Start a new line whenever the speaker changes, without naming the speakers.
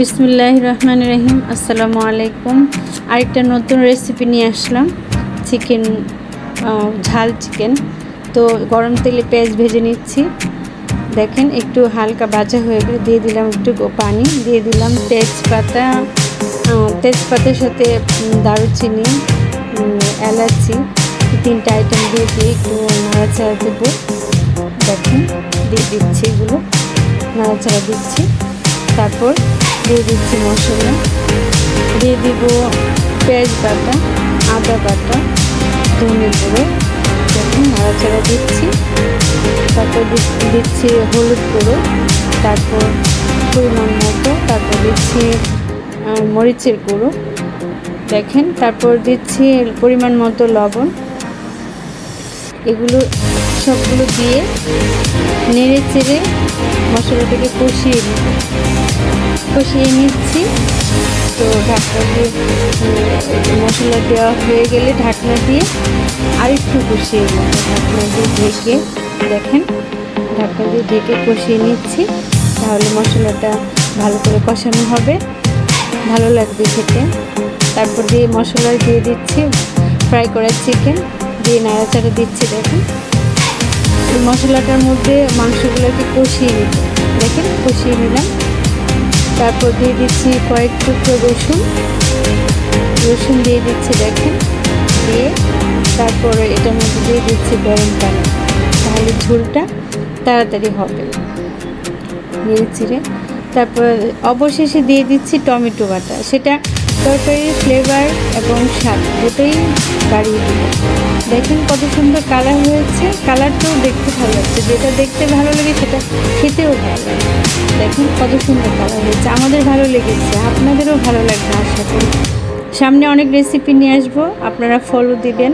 বিসমুল্লাহ রহমান রহিম, আসসালামু আলাইকুম। আরেকটা নতুন রেসিপি নিয়ে আসলাম চিকেন ঝাল চিকেন তো গরম তেলে পেঁয়াজ ভেজে নিচ্ছি। দেখেন, একটু হালকা ভাজা হয়ে গেলে। দিয়ে দিলাম একটু পানি। দিয়ে দিলাম তেজপাতা তেজপাতার সাথে দারুচিনি এলাচি। তিনটা আইটেম দিয়ে দিয়ে একটু নাড়াচাড়া দেবো। দেখেন, দিয়ে দিচ্ছি এগুলো। নাড়াচাড়া দিচ্ছি। তারপর দিয়ে দিচ্ছি মশলা। দিয়ে দিব পেঁয়াজ বাটা, আদা বাটা, ধনে গুঁড়ো। দেখুন নাড়াচাড়া দিচ্ছি। তারপর দিচ্ছি হলুদ গুঁড়ো। তারপর পরিমাণ মতো তারপর দিচ্ছি মরিচের গুঁড়ো। দেখেন, তারপর দিচ্ছি পরিমাণ মতো লবণ। এগুলো সবগুলো দিয়ে নেড়ে চেড়ে মশলাটাকে কষিয়ে নিব। কষিয়ে নিচ্ছি। তো ঢাকনা দিয়ে মশলা দেওয়া হয়ে গেলে ঢাকনা দিয়ে আরেকটু কষিয়ে নেব। ঢাকনা দিয়ে ঢেকে, দেখেন, ঢাকনা দিয়ে ঢেকে কষিয়ে নিচ্ছি। তাহলে মশলাটা ভালো করে কষানো হবে। ভালো লাগবে খেতে। তারপর দিয়ে মশলা দিয়ে দিচ্ছি ফ্রাই করা চিকেন। দিয়ে নাড়াচাড়া দিচ্ছি, দেখেন। মশলাটার মধ্যে মাংসগুলোকে কষিয়ে নিব দেখেন, কষিয়ে নিলাম। তারপর দিয়ে দিচ্ছি কয়েক টুকরো রসুন। রসুন দিয়ে দিচ্ছি দেখেন। দিয়ে তারপরে এটার মধ্যে দিয়ে দিচ্ছি গরম পানি। তাহলে ঝোলটা তাড়াতাড়ি হবে। নিয়ে চিড়ে তারপর অবশেষে দিয়ে দিচ্ছি টমেটো বাটা। সেটা তরকারির ফ্লেভার এবং স্বাদ দুটোই বাড়িয়ে দিল। দেখেন কত সুন্দর কালার হয়েছে। কালারটাও দেখতে ভালো লাগছে। যেটা দেখতে ভালো লাগে সেটা খেতেও ভালো লাগে। দেখেন কত সুন্দর কালার হয়েছে। আমাদের ভালো লেগেছে। আপনাদেরও ভালো লাগবে আশা করি। সামনে অনেক রেসিপি নিয়ে আসব। আপনারা ফলো দিবেন।